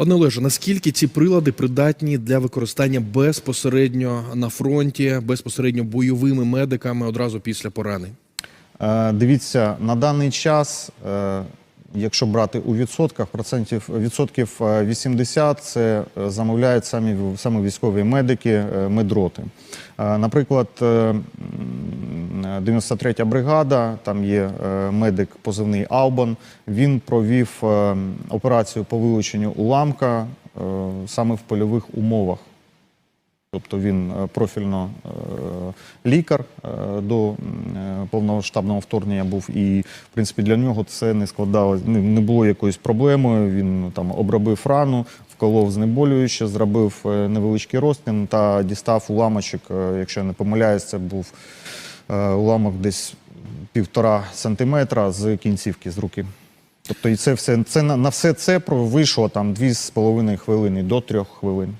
Пане Олеже, наскільки ці прилади придатні для використання безпосередньо на фронті, безпосередньо бойовими медиками одразу після поранень? Е, Дивіться, на даний час, е, якщо брати у відсотках, процентів відсотків е, 80 це е, замовляють самі, саме військові медики, медроти. Наприклад, 93-я бригада, там є е, медик позивний Албан. Він провів е, операцію по вилученню уламка е, саме в польових умовах. Тобто він профільно лікар до повномасштабного вторгнення був, і в принципі для нього це не складало, не, було якоюсь проблемою. Він там обробив рану, вколов знеболююче, зробив невеличкий розтин та дістав уламочок. Якщо я не помиляюсь, це був уламок десь півтора сантиметра з кінцівки з руки. Тобто, і це все це на, на все це вийшло там дві з половиною хвилини до трьох хвилин.